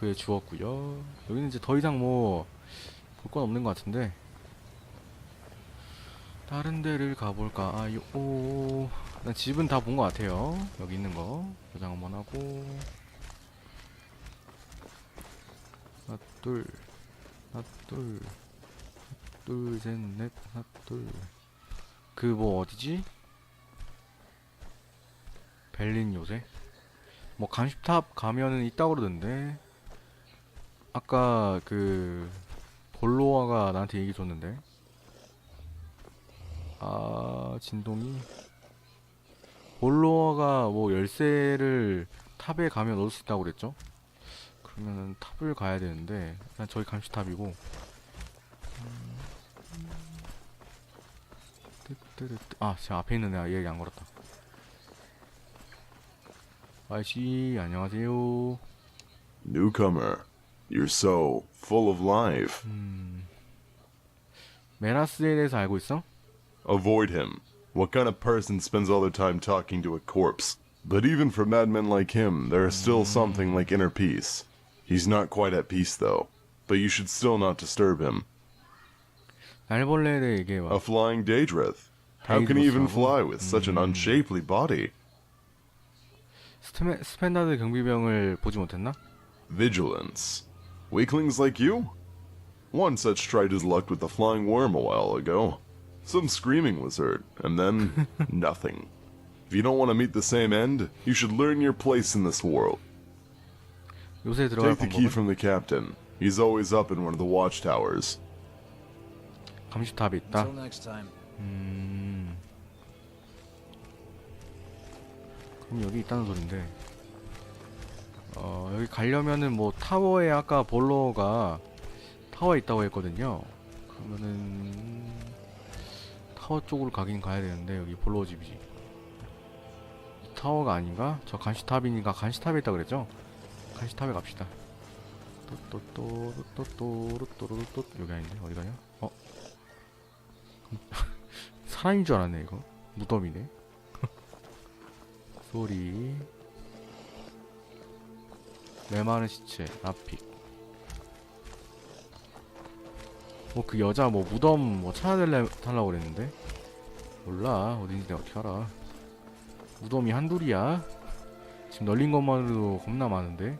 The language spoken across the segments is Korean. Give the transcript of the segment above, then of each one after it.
그에 주었고요 여기는 이제 더 이상 뭐 볼 건 없는 것 같은데 다른 데를 가볼까 아요 오 일단 집은 다 본 것 같아요 여기 있는 거 저장 한번 하고 하나 둘 하나 둘 둘, 셋, 넷, 하나, 둘. 그 뭐 어디지? 벨린 요새? 뭐 감시탑 가면은 있다고 그러던데. 아까 그 볼로아가 나한테 얘기 줬는데. 아 진동이. 볼로아가 뭐 열쇠를 탑에 가면 얻을 수 있다고 그랬죠? 그러면은 탑을 가야 되는데 일단 저기 감시탑이고. 아, 제 앞에 있는 애가 얘기 안 걸었다. 아이씨, 안녕하세요. Newcomer, you're so full of life. 음. 메라스에 대해서 알고 있어? Avoid him. What kind of person spends all their time talking to a corpse? But even for madmen like him, there is still something like inner peace. He's not quite at peace, though. But you should still not disturb him. 날벌레에 대해 얘기해봐. A flying Daedrith. How can he even fly with such an unshapely body? 스테메, 스펜다드 경비병을 보지 못했나? Vigilance. Weaklings like you? One such tried his luck with the flying worm a while ago. Some screaming was heard, and then nothing. If you don't want to meet the same end, you should learn your place in this world. 요새 들어갈 Take the key 방법은? from the captain. He's always up in one of the watchtowers. 감시탑에 있다. Until next time. 음. 그럼 여기 있다는 소린데. 어, 여기 가려면은 뭐 타워에 아까 볼로가 타워에 있다고 했거든요. 그러면은 타워 쪽으로 가긴 가야 되는데 여기 볼로 집이지. 이 타워가 아닌가? 저 간시탑이니까 간시탑에 있다 그랬죠? 간시탑에 갑시다. 또또또또또또또또 여기 아닌데 어디 가냐? 어? 사람인 줄 알았네 이거 무덤이네 소리 메마른 시체 라픽 뭐 그 여자 뭐 무덤 뭐 찾아달래 달라고 그랬는데 몰라 어딘지 내가 어떻게 알아 무덤이 한둘이야 지금 널린 것만으로도 겁나 많은데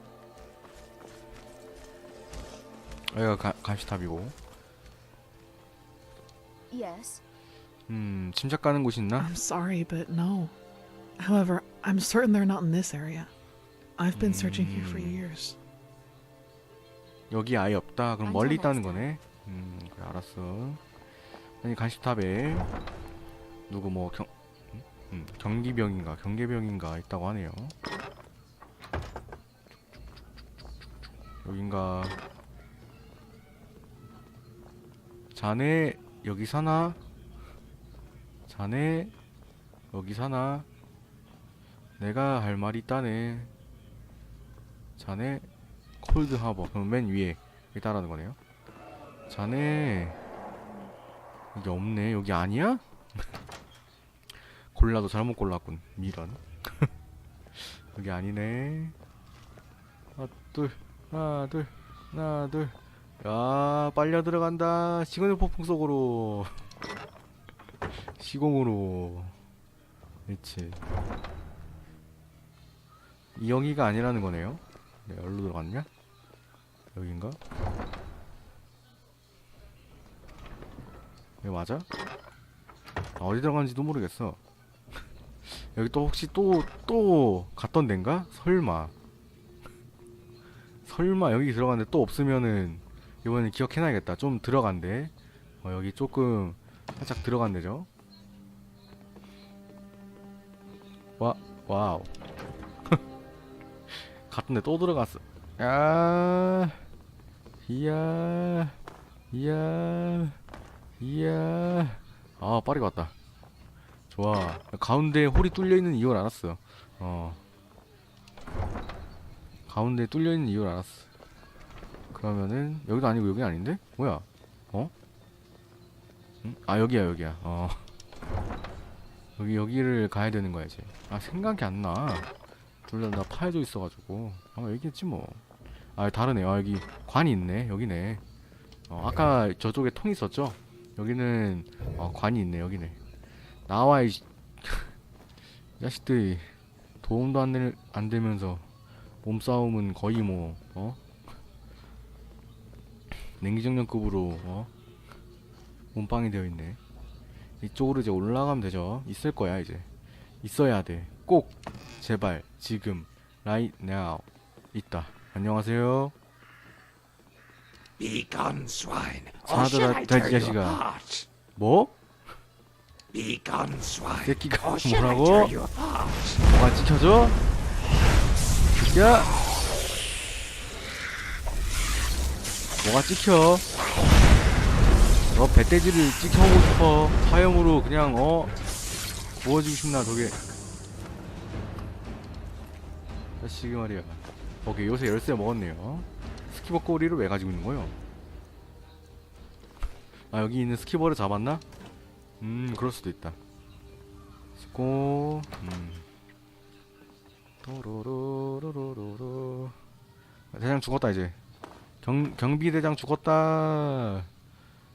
여기가 가, 감시탑이고 Yes. 음 침착 가는 곳이 있나? I'm sorry, but no. However, I'm certain they're not in this area. I've been searching here for years. 여기 아예 없다. 그럼 멀리 있다는. 거네. 음, 그래 알았어. 아니 간식탑에 누구 뭐 경, 음, 음, 경기병인가 경계병인가 있다고 하네요. 여긴가. 자네 여기 사나? 자네 여기 사나? 내가 할 말이 있다네. 자네 콜드 하버 그럼 맨 위에 있다라는 거네요. 자네 여기 없네. 여기 아니야? 골라도 잘못 골랐군. 미런. 여기 아니네. 하나 둘 하나 둘 하나 둘. 야 빨려 들어간다. 시그널 폭풍 속으로. 시공으로. 그렇지. 이영이가 아니라는 거네요. 네, 어디로 들어갔냐? 여긴가? 여기 맞아? 아, 어디 들어갔는지도 모르겠어. 여기 또 혹시 또, 또 갔던 데인가? 설마. 설마 여기 들어갔는데 또 없으면은 이번엔 기억해놔야겠다. 좀 들어간대. 어, 여기 조금 살짝 들어간 데죠. 와, 와우. 갔던데 또 들어갔어. 야, 이야, 이야, 이야. 아, 빠르게 왔다. 좋아. 가운데 홀이 뚫려 있는 이유를 알았어. 어. 가운데 뚫려 있는 이유를 알았어. 그러면은 여기도 아니고 여기 아닌데? 뭐야? 어? 응? 아 여기야 여기야. 어. 여기 여기를 가야 되는 거야 이제. 아 생각이 안 나. 둘다나 파해져 있어가지고 아마 얘기했지 뭐. 아 다르네. 아 여기 관이 있네. 여기네. 어, 아까 저쪽에 통 있었죠? 여기는 어, 관이 있네. 여기네. 나와 이 자식들이 도움도 안, 되, 안 되면서 몸싸움은 거의 뭐 어? 냉기정령급으로 어? 몸빵이 되어 있네. 이쪽으로 이제 올라가면 되죠. 있을 거야 이제. 있어야 돼. 꼭 제발 지금 right now 있다. 안녕하세요. Be gone, swine. Father, or shall that- I that tear your 자식아. heart? 뭐? Be gone, swine. 새끼가 or shall I 뭐라고? tear? 뭐가 찍혀져? 야! 뭐가 찍혀? 너 배돼지를 찍혀보고 싶어. 화염으로 그냥 어 구워주고 싶나 저게. 자식이 말이야. 오케이 요새 열쇠 먹었네요. 스키버 꼬리를 왜 가지고 있는 거요? 아 여기 있는 스키버를 잡았나? 음 그럴 수도 있다. 고 음. 도로로로로로로 대장 죽었다 이제 경 경비대장 죽었다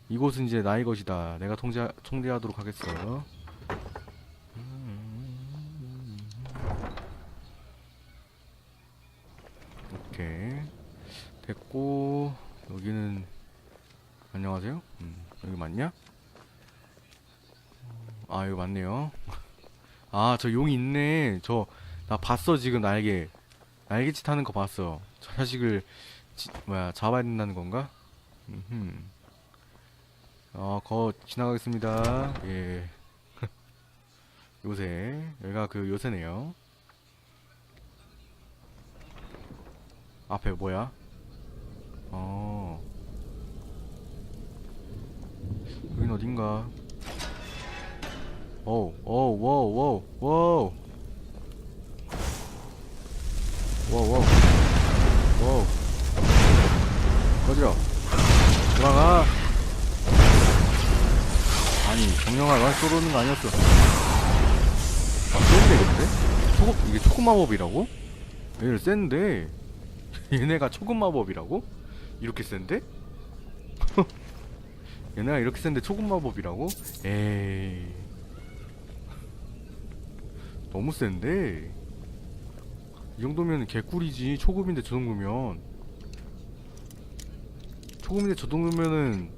이곳은 이제 나의 것이다 내가 통제 통제하도록 하겠어 음. 오케이 됐고 여기는 안녕하세요? 음, 여기 맞냐? 아 여기 맞네요. 아 저 용이 있네. 저 나 봤어 지금 날개. 날개짓 하는 거 봤어. 저 자식을 지, 뭐야 잡아야 된다는 건가? 음흠. 어거 지나가겠습니다. 예. 요새 여기가 그 요새네요 앞에 뭐야? 어. 여긴 어딘가? 오우 오우 오우 오우 오우. 와우 와우. 와우. 꺼져 돌아가. 아니 정령아 넌 쏘르는 거 아니었어. 아 센데 근데? 초급 이게 초급 마법이라고? 얘들 센데 얘네가 초급 마법이라고? 이렇게 센데? 얘네가 이렇게 센데 초급 마법이라고? 에이 너무 센데 이 정도면 개꿀이지 초급인데 저 정도면 초급인데 저 정도면은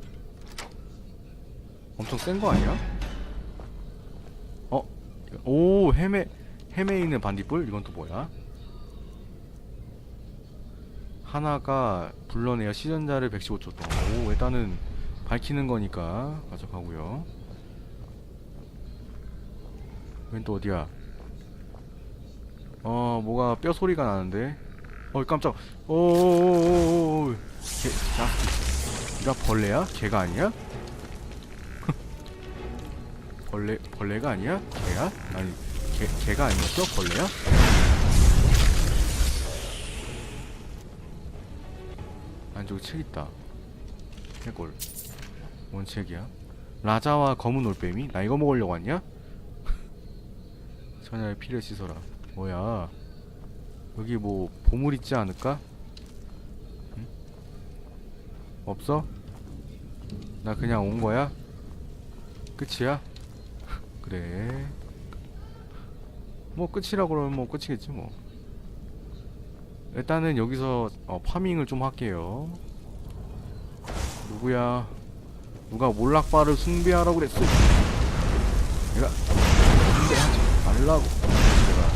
엄청 센 거 아니야? 어? 오 헤매 헤매 있는 반딧불 이건 또 뭐야? 하나가 불러내야 시전자를 115초 동안 오 일단은 밝히는 거니까 가져가고요 웬 또 어디야 어 뭐가 뼈 소리가 나는데 어 깜짝 오오오오오 개 자, 이가 벌레야? 개가 아니야? 벌레 벌레가 아니야? 개야? 아니 개 개가 아니었어? 벌레야? 안쪽에 책 있다. 해골. 뭔 책이야? 라자와 검은 올빼미? 나 이거 먹으려고 왔냐? 천하의 피를 씻어라. 뭐야? 여기 뭐 보물 있지 않을까? 응? 없어? 나 그냥 온 거야? 끝이야? 그래. 뭐 끝이라 그러면 뭐 끝이겠지 뭐. 일단은 여기서 어, 파밍을 좀 할게요. 누구야? 누가 몰락바를 숭배하라고 그랬어? 내가 숭배하지 말라고. 내가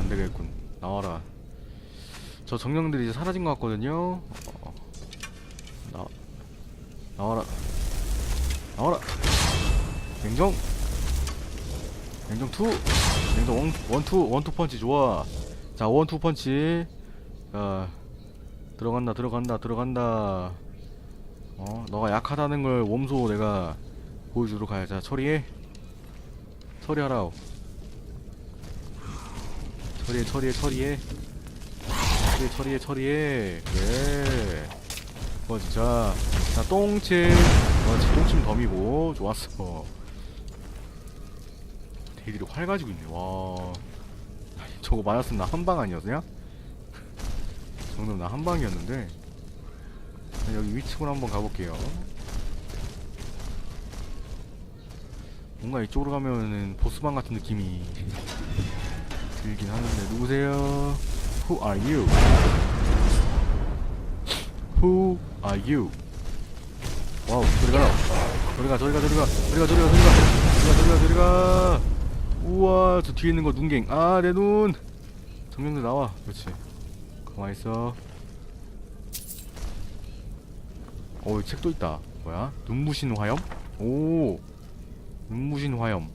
안 되겠군. 나와라. 저 정령들이 이제 사라진 것 같거든요. 어, 나 나와라. 나와라. 냉정. 냉정 투. 원 원투 원투 펀치 좋아. 자 원투 펀치. 자 들어간다 들어간다 들어간다. 어 너가 약하다는 걸 몸소 내가 보여주도록 하자. 자 처리해. 처리하라. 처리해 처리해 처리해. 처리해 처리해 처리해. 그래. 어 진짜 자 똥침 그렇지 똥침 덤이고 좋았어 대들이 활 가지고 있네. 와. 저거 맞았으면 나 한 방 아니었냐? 정도면 나한 방이었는데. 자, 여기 위층으로 한번 가볼게요. 뭔가 이쪽으로 가면은 보스방 같은 느낌이 들긴 하는데. 누구세요? Who are you? Who are you? 와우 저리 가라. 저리 가 저리 가. 저리 가 저리 가 저리 가. 저리 가 저리 가 저리 가 우와 저 뒤에 있는 거 눈갱. 아 내 눈. 정령들 나와. 그렇지. 가만히 있어. 어 여기 책도 있다. 뭐야? 눈부신 화염? 오. 눈부신 화염.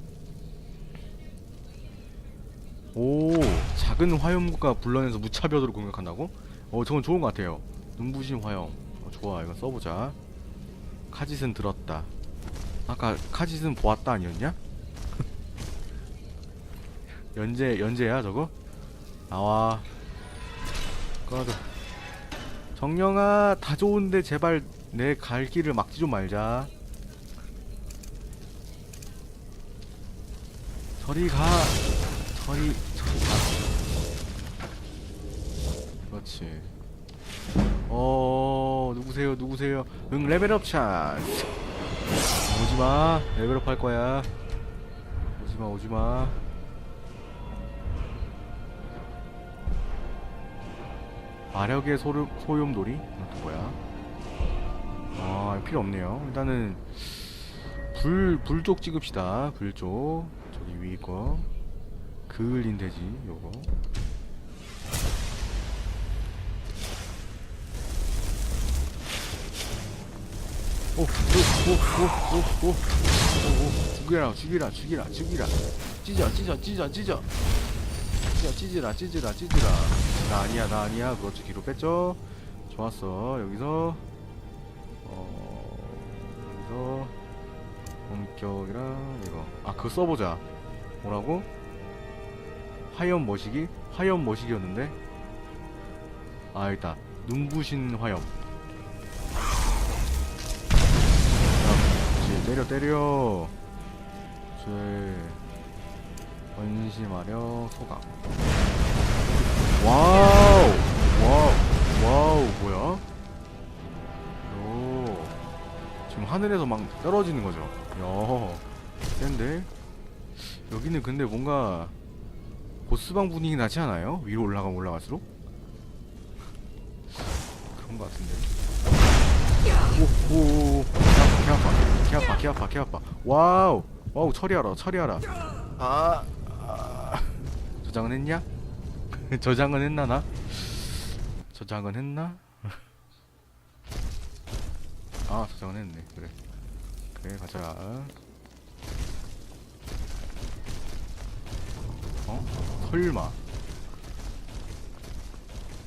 오. 작은 화염구가 불러내서 무차별으로 공격한다고? 어 저건 좋은 것 같아요. 눈부신 화염. 어, 좋아. 이거 써보자. 카짓은 들었다. 아까 카짓은 보았다 아니었냐? 연재 연재야 저거? 나와. 꺼져 정령아 다 좋은데 제발 내 갈 길을 막지 좀 말자. 저리 가. 저리 저리 가. 그렇지. 어 누구세요 누구세요? 응 레벨업 찬스 오지마. 레벨업 할 거야. 오지마 오지마 마력의 소름, 소용돌이? 이것도 뭐야? 아, 필요 없네요. 일단은, 불, 불쪽 찍읍시다. 불쪽. 저기 위에 거. 그을린 돼지, 요거. 오, 오, 오, 오, 오, 오, 오, 죽여라, 죽이라, 죽이라, 죽이라. 찢어, 찢어, 찢어, 찢어. 찢어, 찢으라, 찢으라, 찢으라. 나 아니야, 나 아니야. 그렇지, 뒤로 뺐죠. 좋았어. 여기서, 어, 여기서, 본격이랑 이거. 아, 그거 써보자. 뭐라고? 화염 머시기? 화염 머시기였는데? 아, 있다. 눈부신 화염. 그렇지 때려 때려 그렇지 원시마력 소각 와우. 와우. 와우. 뭐야? 오. 지금 하늘에서 막 떨어지는 거죠? 야 센데? 여기는 근데 뭔가 보스방 분위기 나지 않아요? 위로 올라가면 올라갈수록? 그런 거 같은데. 오오 개 아파 개 아파 개 아파 개 아파 와우. 와우 처리하라 처리하라 아, 아. 저장은 했냐 저장은 했나 나? 저장은 했나? 아 저장은 했네. 그래. 그래 가자. 어? 설마.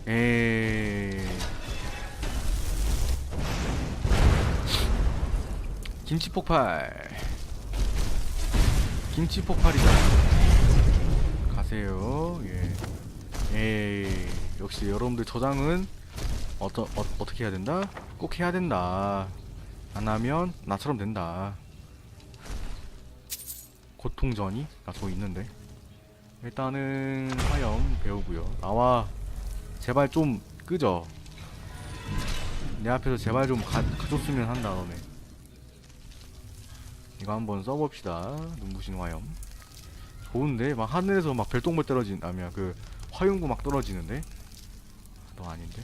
에이. 김치 폭발. 김치 폭발이다. 가세요. 예 에이 역시 여러분들 저장은 어떠, 어, 어떻게 해야 된다? 꼭 해야 된다. 안 하면 나처럼 된다. 고통전이 나저 있는데. 일단은 화염 배우고요. 나와 제발 좀 끄져 내 앞에서 제발 좀 가, 가줬으면 한다 너네 이거 한번 써봅시다. 눈부신 화염. 좋은데 막 하늘에서 막 별똥별 떨어진 아니야. 그 화용구 막 떨어지는데? 너 아닌데?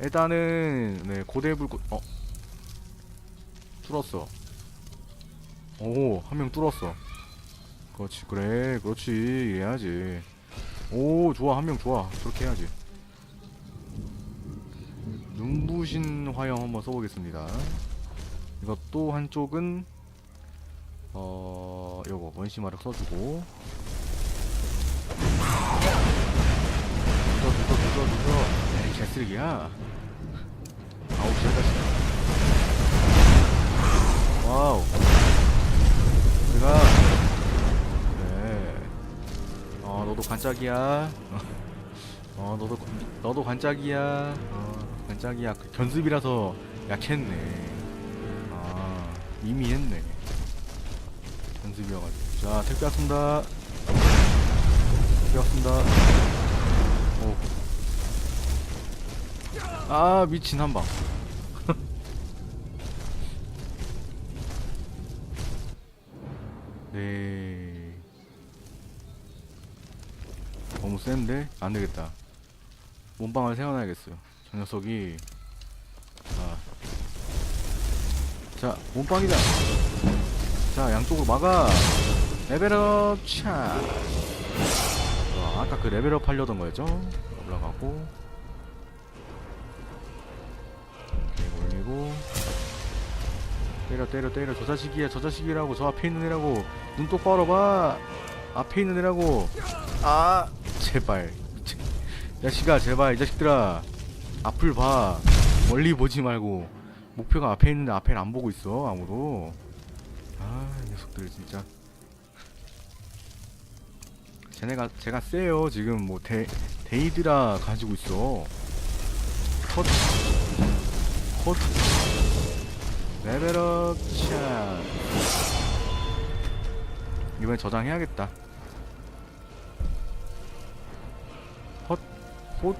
일단은 네 고대 불꽃 어? 뚫었어. 오 한 명 뚫었어. 그렇지 그래 그렇지. 해야지. 오 좋아 한 명 좋아. 그렇게 해야지. 눈부신 화염 한번 써보겠습니다. 이것도 한쪽은 어 요거 원시마력 써주고 늦어 에이 개쓰레기야. 아우 시작했어 와우. 내가. 그래. 어 너도 반짝이야. 어 너도 너도 반짝이야. 어 반짝이야. 그 견습이라서 약했네. 아 이미 했네. 연습이어가지고. 자 택배 왔습니다. 뛰었습니다. 아 미친 한방. 네. 너무 센데 안 되겠다. 몸빵을 세워놔야겠어요. 저 녀석이 자, 자 몸빵이다. 자 양쪽으로 막아. 레벨업 차. 좋아, 아까 그 레벨업 하려던 거였죠? 올라가고 때려 때려 때려. 저 자식이야 저 자식이라고. 저 앞에 있는 애라고. 눈 똑바로 봐. 앞에 있는 애라고. 아. 제발. 자식아 제발. 이 자식들아. 앞을 봐. 멀리 보지 말고. 목표가 앞에 있는데 앞에를 안 보고 있어 아무도. 아이 녀석들 진짜. 쟤네가 제가 세요 지금. 뭐 데, 데이드라 가지고 있어. 컷. 컷. 레벨업 차 이번에 저장해야겠다. 헛 헛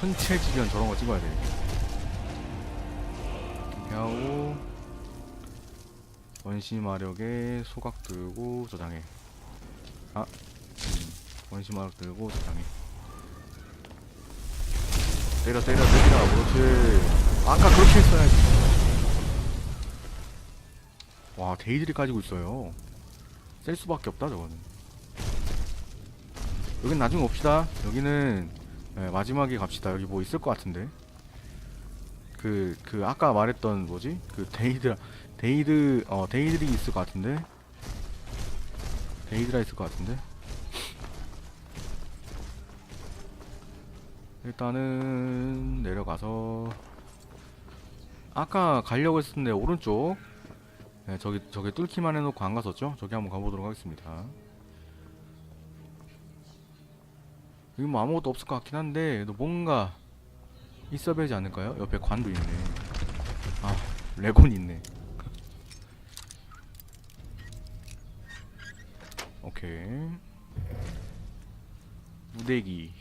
선체 지변 저런 거 찍어야 돼 이렇게 하고 원시 마력에 소각 들고 저장해. 아 음, 원시 마력 들고 저장해. 때려 때려 때리라 그렇지. 아까 그렇게 했어야지 와 데이들이 가지고 있어요. 셀 수밖에 없다 저거는. 여긴 나중에 옵시다. 여기는 네, 마지막에 갑시다. 여기 뭐 있을 것 같은데. 그 그 아까 말했던 뭐지? 그 데이드 데이드 어 데이들이 있을 것 같은데? 데이드라 있을 것 같은데? 일단은 내려가서. 아까 가려고 했었는데 오른쪽 네, 저기 저기 뚫기만 해놓고 안 갔었죠? 저기 한번 가보도록 하겠습니다. 여기 뭐 아무것도 없을 것 같긴 한데 뭔가 있어 보이지 않을까요? 옆에 관도 있네. 아 레곤 있네. 오케이 무대기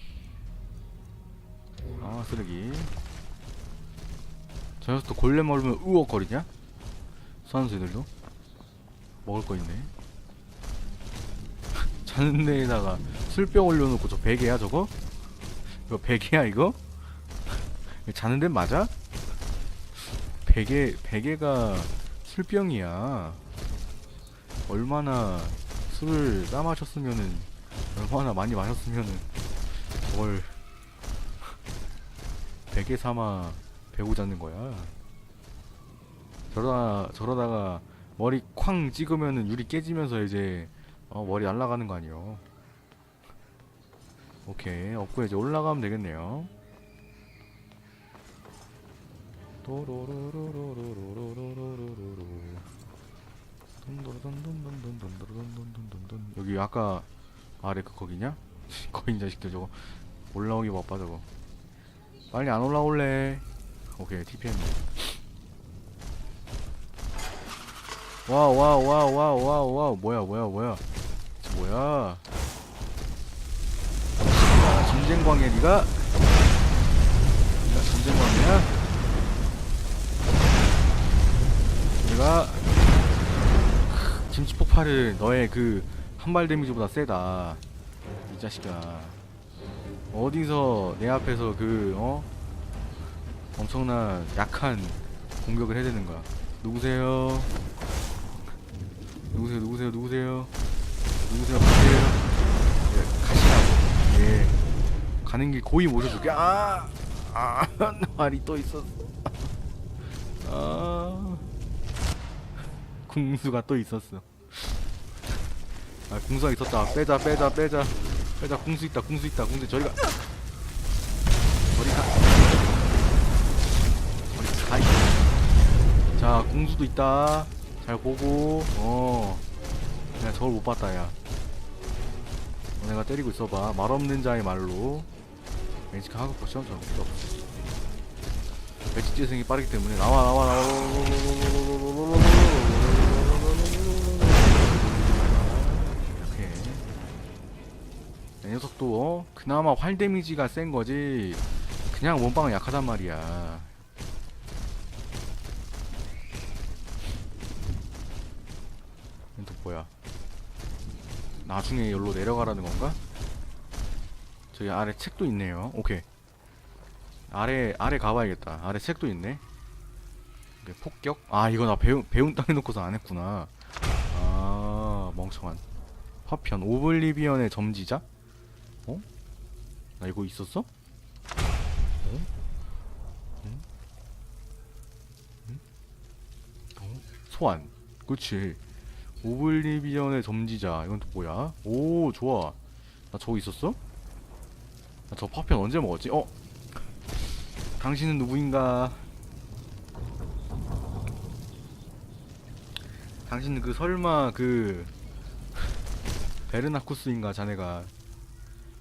아 쓰레기 저 녀석도 골렘 얼으면 우억거리냐? 선수들도 먹을 거 있네 자는 데에다가 술병 올려놓고 저 베개야 저거? 이거 베개야 이거? 자는 데 맞아? 베개 베개가 술병이야 얼마나 술을 싸마셨으면은 얼마나 많이 마셨으면은 저걸 베개 삼아 배고 자는 거야. 저러다 저러다가 머리 쾅 찍으면은 유리 깨지면서 이제 어, 머리 날라가는 거 아니요? 오케이 업고 이제 올라가면 되겠네요. 여기 아까 아래 그 거기냐? 거인 자식들 저거 올라오기 바빠 저거 빨리 안 올라올래 오케이 TPM 와와와와와와 뭐야 뭐야 뭐야 저 뭐야? 야, 전쟁광이야 니가? 니가 전쟁광이야? 우리가 김치 폭발은 너의 그 한발 데미지보다 세다. 이 자식아. 어디서 내 앞에서 그 어? 엄청난 약한 공격을 해야 되는 거야. 누구세요? 누구세요? 누구세요? 누구세요? 누구세요? 가세요? 예, 가시라고. 예. 가는 길 고이 모셔줄게. 아! 아! 말이 또 있었어. 아. 궁수가 또 있었어. 아, 궁수가 있었다. 빼자, 빼자, 빼자. 빼자, 궁수 있다, 궁수 있다, 궁수 저리가. 저리 가. 저리 가. 이. 자, 궁수도 있다. 잘 보고, 어. 내가 저걸 못 봤다, 야. 너네가 때리고 있어봐. 말 없는 자의 말로. 매지카 하고 보시면 필요 없어. 매직 재생이 빠르기 때문에 나와, 나와, 나와. 이렇게. 이 녀석도 어? 그나마 활 데미지가 센 거지 그냥 원빵은 약하단 말이야 이건 또 뭐야 나중에 여기로 내려가라는 건가? 저기 아래 책도 있네요 오케이 아래 아래 가봐야겠다 아래 책도 있네 이게 폭격? 아 이거 나 배운 배운 땅 해놓고서 안 했구나 아 멍청한 화편 오블리비언의 점지자? 어? 나 이거 있었어? 어? 응? 응? 어? 소환 그치 오블리비언의 점지자 이건 또 뭐야? 오 좋아 나 저거 있었어? 나 저 파편 언제 먹었지? 어? 당신은 누구인가? 당신은 그 설마 그 베르나쿠스인가 자네가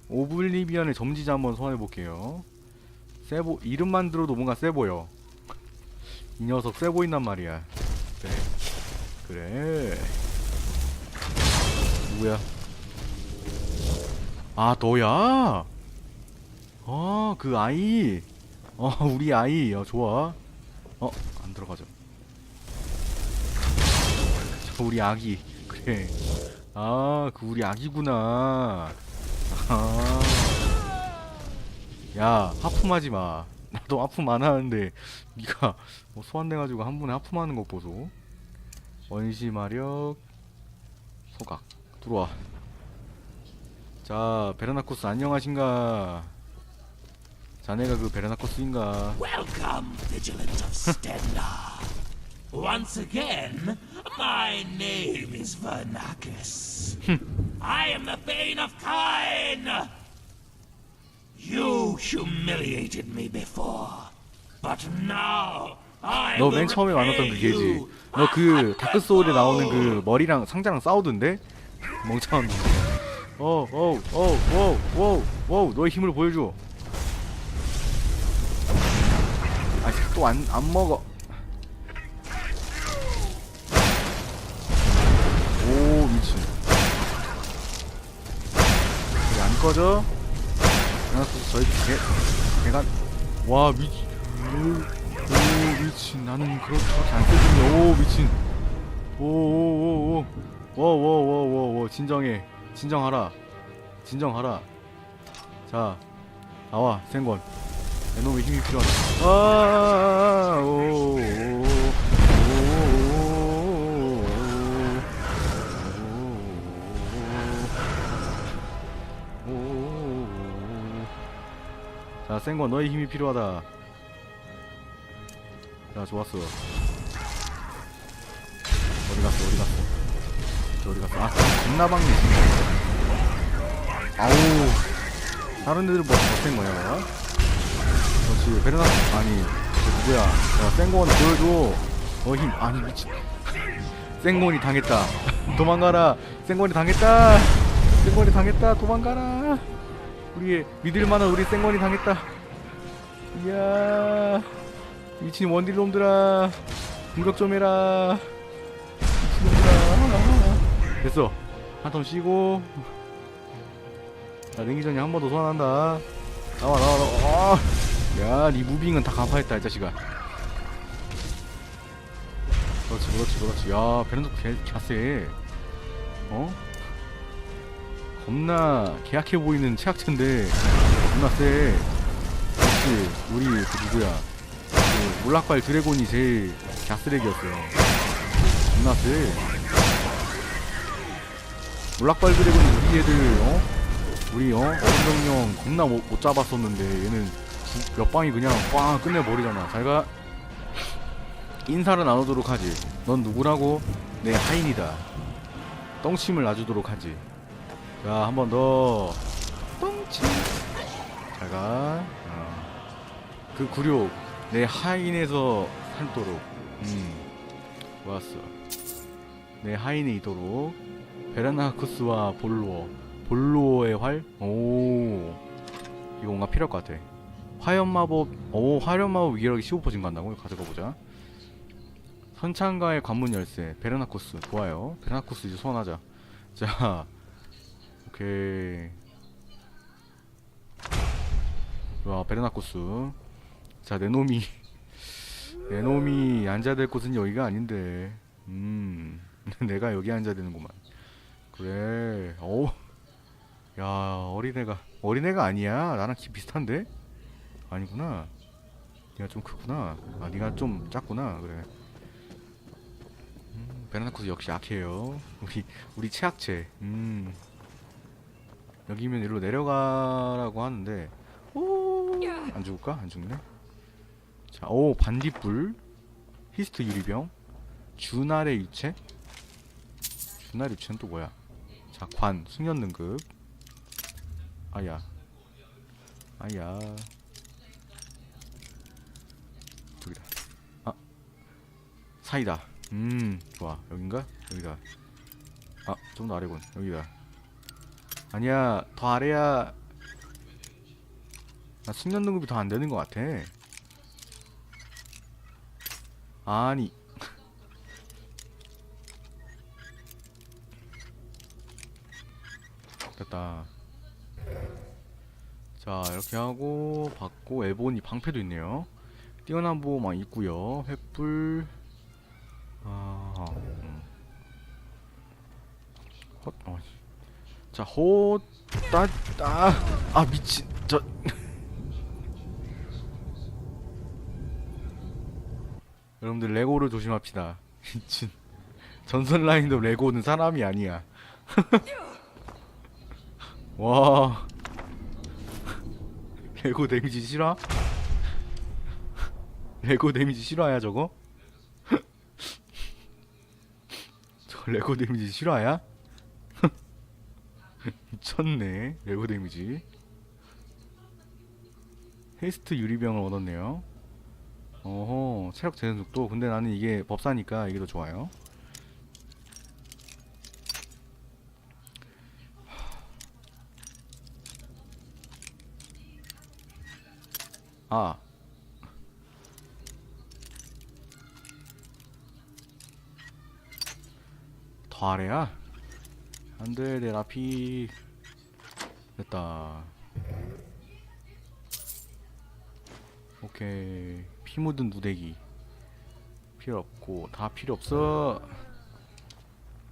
오블리비언의 점지자 한번 소환해 볼게요. 세보 이름만 들어도 뭔가 세 보여. 이 녀석 세 보인단 말이야. 그래, 그래. 누구야? 아 너야? 아 그 아이. 어 우리 아이. 어 좋아. 어 안 들어가죠. 저 우리 아기. 그래. 아, 그 우리 아기구나. 아. 야, 하품하지 마. 나도 하품 안 하는데 네가 뭐 소환돼가지고 한 번에 하품하는 것 보소. 원시 마력 소각 들어와. 자, 베르나코스 안녕하신가? 자네가 그 베르나코스인가? Welcome, Vigilant of Stendar. Once again, my name is Vernacus. I am the Bane of Kine. You humiliated me before, but now I 너 will 맨 처음에 만났던 그 repay 걔지. you. 너 그 다크 소울에 나오는 그 머리랑 상자랑 싸우던데? 멍청한 놈. 어, 어, 어, 워, 워, 워, 너의 힘을 보여줘. 아, 또안 안 먹어. 오, 미친. 우리 안 꺼져? 저희 개, 개가 와 미친. 오, 오 미친 나는 그렇게 안 세지네 오 미친 오 오 오 오 오오오오오 진정해 진정하라 진정하라 자 나와 생권 내놈의 힘이 필요하다 갔어 저 어디 갔어 아 겁나 박네. 아우. 다른 애들 뭐 어떤 거야 내가? 그렇지 베르나 아니 저 누구야? 야 생곤 보여줘. 너힘 아니 미친. 생곤이 당했다. 도망가라. 생곤이 당했다. 생곤이 당했다. 도망가라. 우리 믿을만한 우리 생곤이 당했다. 이야. 미친 원딜 놈들아. 공격 좀 해라 됐어. 한 턴 쉬고. 자 냉기전이 한 번 더 소환한다. 나와 나와 나와. 아! 야니 무빙은 다 간파했다 이 자식아. 그렇지 그렇지 그렇지. 야 베른도 개 자세 어? 겁나 계약해 보이는 최악체인데. 겁나 세 그렇지 우리 그 누구야? 그 몰락발 드래곤이 제일 갸쓰레기였어요. 겁나 세 몰락발 드래곤이 우리 애들 어? 우리 어? 어른정령 겁나 못, 못 잡았었는데 얘는 두- 몇 방이 그냥 꽝 끝내버리잖아. 잘가. 인사를 나누도록 하지. 넌 누구라고? 내 하인이다. 똥침을 놔주도록 하지. 자 한 번 더. 똥침. 잘가. 어. 그 굴욕 내 하인에서 살도록. 음 좋았어. 내 하인에 있도록 베르나쿠스와 볼로어 볼로어의 활? 오. 이거 뭔가 필요할 것 같아. 화염 마법 오 화염 마법 위력이 15% 증가한다고? 이거 가져가 보자. 선창가의 관문 열쇠 베르나쿠스. 좋아요. 베르나쿠스 이제 소환하자. 자 오케이. 좋아 베르나코스. 자 내 놈이. 내 놈이 앉아야 될 곳은 여기가 아닌데. 음 내가 여기 앉아야 되는구만 그래. 어우. 야 어린애가 어린애가 아니야. 나랑 키 비슷한데? 아니구나. 네가 좀 크구나. 아 네가 좀 작구나. 그래. 음, 베르나코스 역시 약해요. 우리 우리 최악체. 음. 여기면 일로 내려가라고 하는데. 오 안 죽을까? 안 죽네? 자 오 반딧불. 히스트 유리병. 주날의 유체? 주날의 유체는 또 뭐야 자 관 숙련 등급. 아야. 아야. 저기다. 아. 사이다. 음 좋아. 여긴가? 여기다. 아 좀 더 아래군. 여기다. 아니야 더 아래야. 나 숙련 등급이 더 안 되는 것 같아. 아니 됐다. 자 이렇게 하고 받고 에보니 방패도 있네요. 뛰어난 보호막 있고요. 횃불. 아 음. 헛, 어. 자 호 따 따 아 미친. 저. 여러분들 레고를 조심합시다. 미친. 전선 라인도 레고는 사람이 아니야 와 레고 데미지 실화? 레고 데미지 실화야 저거? 저 레고 데미지 실화야? 미쳤네 레고 데미지 헤스트 유리병을 얻었네요 어허 체력 재생 속도 근데 나는 이게 법사니까 이게 더 좋아요 아. 더 아래야? 안돼 내 라피. 됐다. 오케이. 피 묻은 누대기. 필요 없고 다 필요 없어.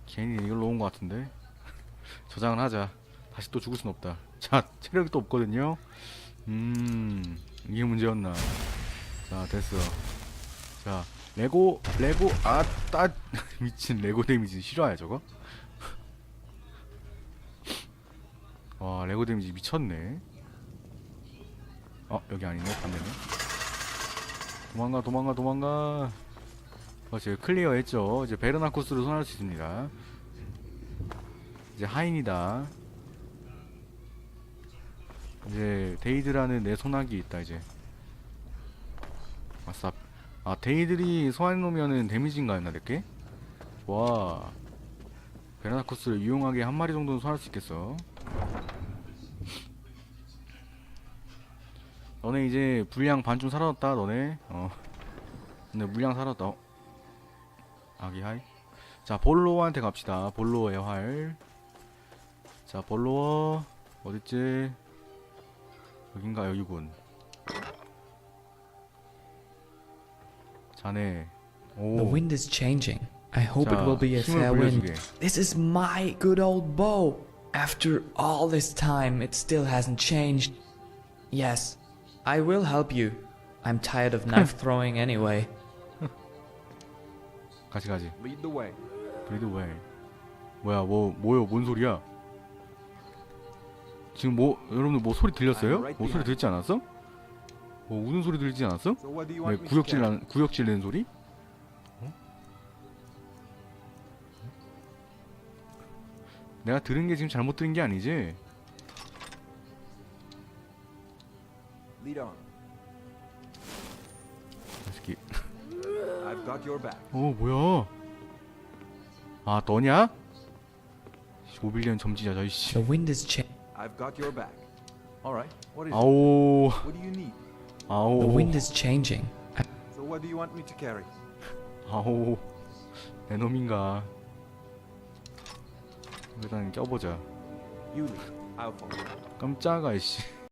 괜히 이걸로 온 것 같은데? 저장을 하자. 다시 또 죽을 순 없다. 자 체력이 또 없거든요. 음 이게 문제였나. 자 됐어. 자 레고 레고 아따 미친 레고 데미지 실화야 저거? 와 레고 데미지 미쳤네. 어 여기 아니네 반대네. 도망가 도망가 도망가. 어 지금 클리어 했죠. 이제 베르나코스로 손할 수 있습니다. 이제 하인이다 이제 데이드라는 내 소나기 있다 이제. 아싸 아 데이들이 소환해 놓으면은 데미지인가 했나 이렇게? 좋아 베르나코스를 유용하게 한 마리 정도는 소환할 수 있겠어. 너네 이제 불량 반쯤 사라졌다 너네. 어. 근데 물량 사라졌다. 어? 아기 하이? 자 볼로어한테 갑시다. 볼로어의 활자 볼로어 어딨지 여긴가 여기군 자네 오 The wind is changing. I hope it 자, will be a 힘을 fair wind. 불려주게. This is my good old bow. After all this time, it still hasn't changed. Yes, I will help you. I'm tired of knife throwing anyway. 같이 가지 Lead the way. 브리드 웨이 뭐야 뭐 뭐요 뭔 소리야 지금 뭐 여러분들 뭐 소리 들렸어요? 뭐 소리. 들지 않았어? 뭐 우는 소리 들리지 않았어? To 구역질? 나 구역질 내는 소리? 어? 내가 들은 게 지금 잘못 들은 게 아니지? 새끼. 어 뭐야 아 너냐? 오빌리언 점지자 저이씨 I've got your back. All right. What is it? 아오 What do you need? 아오 The wind is changing. So what do you want me to carry? 아오 내 놈인가 일단 껴보자 You lead. I'll follow. 깜짝아 이씨